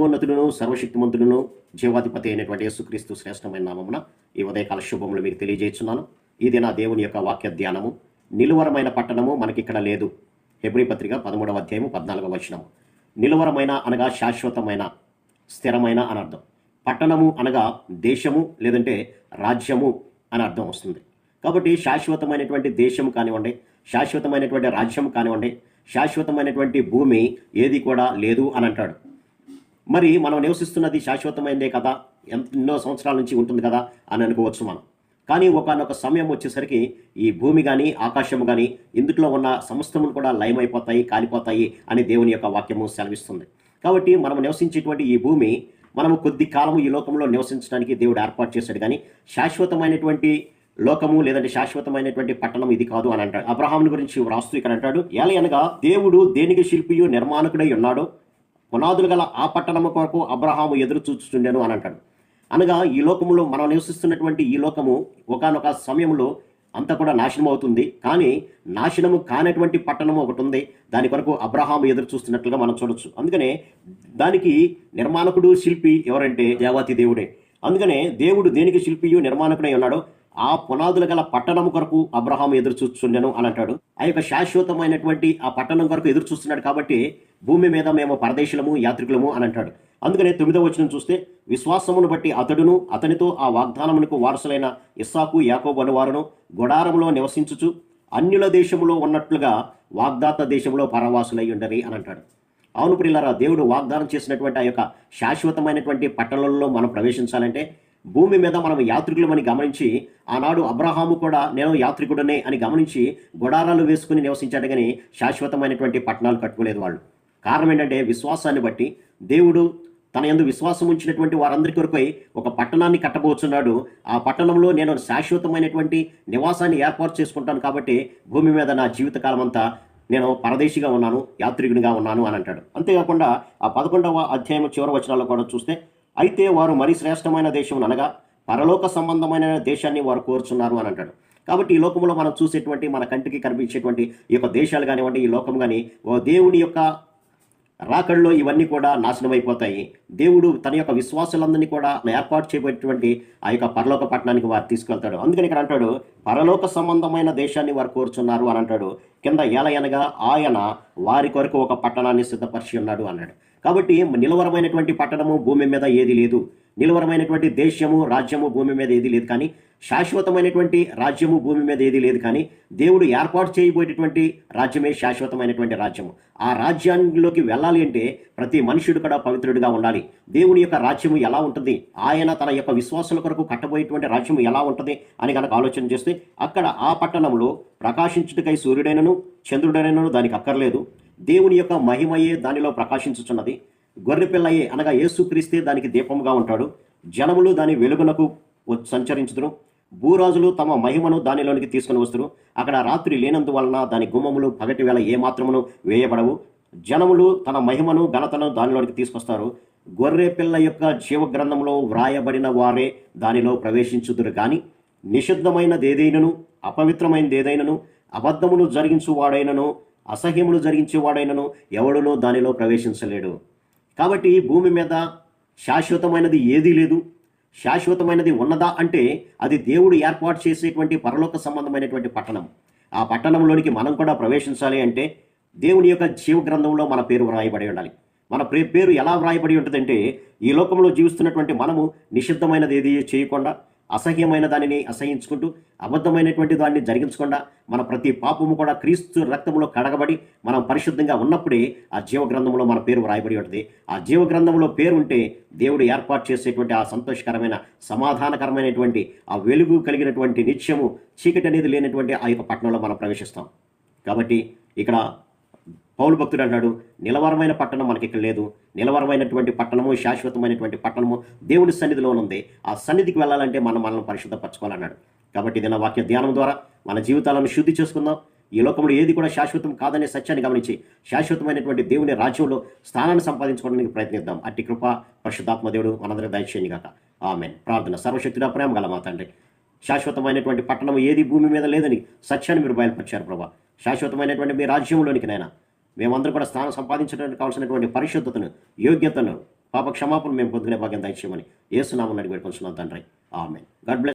సర్వోన్నతుడును సర్వశక్తిమంతుడును జీవాధిపతి అయినటువంటి యేసుక్రీస్తు శ్రేష్టమైన నామమున ఈ ఉదయకాల శుభములు మీకు తెలియజేస్తున్నాను. ఇది నా దేవుని యొక్క వాక్య ధ్యానము నిలువరమైన పట్టణము మనకి ఇక్కడ లేదు. హెబ్రి పత్రిక పదమూడవ అధ్యాయము పద్నాలుగవ వచనము. నిలువరమైన అనగా శాశ్వతమైన స్థిరమైన అని అర్థం. పట్టణము అనగా దేశము లేదంటే రాజ్యము అని అర్థం వస్తుంది. కాబట్టి శాశ్వతమైనటువంటి దేశం కానివ్వండి శాశ్వతమైనటువంటి రాజ్యం కానివ్వండి శాశ్వతమైనటువంటి భూమి ఏది కూడా లేదు అని అంటాడు. మరి మనం నివసిస్తున్నది శాశ్వతమైనదే కదా? ఎన్నో సంవత్సరాల నుంచి ఉంటుంది కదా? అని అనుకోవచ్చు మనం. కానీ ఒకనొక సమయం వచ్చేసరికి ఈ భూమి కానీ ఆకాశము కానీ ఇందులో ఉన్న సమస్తములు కూడా లయమైపోతాయి కాలిపోతాయి అని దేవుని యొక్క వాక్యము సెలవిస్తుంది. కాబట్టి మనం నివసించేటువంటి ఈ భూమి మనము కొద్ది కాలము ఈ లోకంలో నివసించడానికి దేవుడు ఏర్పాటు చేశాడు. కానీ శాశ్వతమైనటువంటి లోకము లేదంటే శాశ్వతమైనటువంటి పట్టణం ఇది కాదు అని అంటాడు. అబ్రహాం గురించి వ్రాస్తూ ఇక్కడ అంటాడు ఎలా అనగా దేవుడు దేనికి శిల్పియు నిర్మాణకుడై ఉన్నాడో? పునాదులు గల ఆ పట్టణము కొరకు అబ్రహాము ఎదురు చూచుచుండెను అని అంటాడు. అనగా ఈ లోకములో మనం నివసిస్తున్నటువంటి ఈ లోకము ఒకానొక సమయంలో అంతా కూడా నాశనం అవుతుంది కానీ నాశనము కానటువంటి పట్టణం ఒకటి ఉంది. దాని కొరకు అబ్రహాము ఎదురు చూస్తున్నట్లుగా మనం చూడొచ్చు. అందుకనే దానికి నిర్మాణకుడు శిల్పి ఎవరంటే దేవాతి దేవుడే. అందుకనే దేవుడు దేనికి శిల్పియు నిర్మాణకుడై ఉన్నాడో ఆ పునాదులు గల పట్టణం కొరకు అబ్రహాం ఎదురు చూస్తుండెను అని అంటాడు. ఆ యొక్క శాశ్వతమైనటువంటి ఆ పట్టణం కొరకు ఎదురు చూస్తున్నాడు కాబట్టి భూమి మీద మేము పరదేశులము యాత్రికులము అని అంటాడు. అందుకనే తొమ్మిదవ వచనం చూస్తే విశ్వాసమును బట్టి అతడును అతనితో ఆ వాగ్దానమునకు వారసులైన ఇస్సాకు యాకోబు అనువారును గొడారంలో నివసించుచు అన్యుల దేశములో ఉన్నట్లుగా వాగ్దాత దేశంలో పరవాసులై ఉండరి అని అంటాడు. అవును ప్రిల్లరా దేవుడు వాగ్దానం చేసినటువంటి ఆ యొక్క శాశ్వతమైనటువంటి పట్టణంలో మనం ప్రవేశించాలంటే భూమి మీద మనం యాత్రికులమని గమనించి ఆనాడు అబ్రహాము కూడా నేను యాత్రికుడనే అని గమనించి గుడారాలు వేసుకుని నివసించాడు కానీ శాశ్వతమైనటువంటి పట్టణాలు కట్టుకోలేదు వాళ్ళు. కారణం ఏంటంటే విశ్వాసాన్ని బట్టి దేవుడు తన యందు విశ్వాసం ఉంచినటువంటి వారందరి కొరకై ఒక పట్టణాన్ని కట్టబోతున్నాడు ఆ పట్టణంలో నేను శాశ్వతమైనటువంటి నివాసాన్ని ఏర్పాటు చేసుకుంటాను కాబట్టి భూమి మీద నా జీవితకాలం అంతా నేను పరదేశిగా ఉన్నాను యాత్రికునిగా ఉన్నాను అని అంటాడు. అంతేకాకుండా ఆ పదకొండవ అధ్యాయం చివరి వచనాల్లో కూడా చూస్తే అయితే వారు మరి శ్రేష్టమైన దేశం అనగా పరలోక సంబంధమైన దేశాన్ని వారు కోరుచున్నారు అని అంటాడు. కాబట్టి ఈ లోకంలో మనం చూసేటువంటి మన కంటికి కనిపించేటువంటి ఈ యొక్క దేశాలు కానివ్వండి ఈ లోకం కానీ ఓ దేవుని యొక్క రాకడలో ఇవన్నీ కూడా నాశనం అయిపోతాయి దేవుడు తన యొక్క విశ్వాసులందరినీ కూడా ఏర్పాటు చేయబడినటువంటి ఆ యొక్క పరలోక పట్టణానికి వారు తీసుకెళ్తాడు. అందుకని ఇక్కడ అంటాడు పరలోక సంబంధమైన దేశాన్ని వారు కోరుచున్నారు అని అంటాడు. కింద ఎలయనగా ఆయన వారి కొరకు ఒక పట్టణాన్ని సిద్ధపరిచి ఉన్నాడు అన్నాడు. కాబట్టి నిలవరమైనటువంటి పట్టణము భూమి మీద ఏది లేదు. నిలవరమైనటువంటి దేశము రాజ్యము భూమి మీద ఏది లేదు కానీ శాశ్వతమైనటువంటి రాజ్యము భూమి మీద ఏది లేదు కానీ దేవుడు ఏర్పాటు చేయబోయేటటువంటి రాజ్యమే శాశ్వతమైనటువంటి రాజ్యము. ఆ రాజ్యాల్లోకి వెళ్ళాలి అంటే ప్రతి మనుషుడు కూడా పవిత్రుడిగా ఉండాలి. దేవుని యొక్క రాజ్యము ఎలా ఉంటుంది? ఆయన తన యొక్క విశ్వాసుల కొరకు కట్టబోయేటువంటి రాజ్యము ఎలా ఉంటుంది అని కనుక ఆలోచన చేస్తే అక్కడ ఆ పట్టణంలో ప్రకాశించుటకై సూర్యుడైనను చంద్రుడైనను దానికి అక్కర్లేదు. దేవుని యొక్క మహిమయే దానిలో ప్రకాశించుచున్నది. గొర్రెపిల్లయే అనగా యేసుక్రీస్తే దానికి దీపముగా ఉంటాడు. జనములు దాని వెలుగునకు సంచరించుదురు. భూరాజులు తమ మహిమను దానిలోనికి తీసుకుని వస్తురు. అక్కడ రాత్రి లేనందువలన దాని గుమ్మములు పగటి వేళ ఏమాత్రమును వేయబడవు. జనములు తన మహిమను ఘనతను దానిలోనికి తీసుకొస్తారు. గొర్రె పిల్ల యొక్క జీవ గ్రంథంలో వ్రాయబడిన వారే దానిలో ప్రవేశించుదురు కానీ నిషిద్ధమైనదేదైనను అపవిత్రమైనదేదైనను అబద్ధమును జరిగించువాడైనను అసహ్యములు జరిగించేవాడైనను ఎవడునో దానిలో ప్రవేశించలేడు. కాబట్టి భూమి మీద శాశ్వతమైనది ఏదీ లేదు. శాశ్వతమైనది ఉన్నదా అంటే అది దేవుడు ఏర్పాటు చేసేటువంటి పరలోక సంబంధమైనటువంటి పట్టణం. ఆ పట్టణంలోనికి మనం కూడా ప్రవేశించాలి అంటే దేవుని యొక్క జీవ గ్రంథంలో మన పేరు వ్రాయబడి ఉండాలి. మన పేరు ఎలా వ్రాయబడి ఉంటుందంటే ఈ లోకంలో జీవిస్తున్నటువంటి మనము నిషిద్ధమైనది ఏది చేయకుండా అసహ్యమైన దానిని అసహించుకుంటూ అబద్ధమైనటువంటి దాన్ని జరిగించకుండా మన ప్రతి పాపము కూడా క్రీస్తు రక్తంలో కడగబడి మనం పరిశుద్ధంగా ఉన్నప్పుడే ఆ జీవ గ్రంథంలో మన పేరు వ్రాయబడి ఉంటుంది. ఆ జీవ గ్రంథంలో పేరు ఉంటే దేవుడు ఏర్పాటు చేసేటువంటి ఆ సంతోషకరమైన సమాధానకరమైనటువంటి ఆ వెలుగు కలిగినటువంటి నిత్యము చీకటి అనేది లేనటువంటి ఆ యొక్క పట్టణంలో మనం ప్రవేశిస్తాం. కాబట్టి ఇక్కడ పౌలు భక్తుడు అన్నాడు నిలవరమైన పట్టణం మనకి ఇక్కడ లేదు. నిలవరమైనటువంటి పట్టణము శాశ్వతమైనటువంటి పట్టణము దేవుని సన్నిధిలో ఉంది. ఆ సన్నిధికి వెళ్ళాలంటే మనం మనల్ని పరిశుద్ధపరచుకోవాలన్నాడు. కాబట్టి ఇది నా వాక్య ధ్యానం ద్వారా మన జీవితాలను శుద్ధి చేసుకుందాం. ఈ లోకంలో ఏది కూడా శాశ్వతం కాదనే సత్యాన్ని గమనించి శాశ్వతమైనటువంటి దేవుని రాజ్యంలో స్థానాన్ని సంపాదించుకోవడానికి ప్రయత్నిద్దాం. అట్టి కృప పరిశుద్ధాత్మ దేవుడు మనందరి దయచేయని ఆమె ప్రార్థన సర్వశక్తుడ ప్రేమ గల మా తండ్రి. శాశ్వతమైనటువంటి పట్టణం ఏది భూమి మీద లేదని సత్యాన్ని మీరు బయలుపరిచారు ప్రభా. శాశ్వతమైనటువంటి మీ రాజ్యంలోనికి నైనా మేమందరూ కూడా స్థానం సంపాదించడానికి కావాల్సినటువంటి పరిశుద్ధతను యోగ్యతను పాప క్షమాపణ మేము పొందుకునే భాగ్యం దయచేయమని ఏసునామని అడిగి పెట్టుకుంటున్నాం తండ్రి. ఆమె గాడ్ బ్లెస్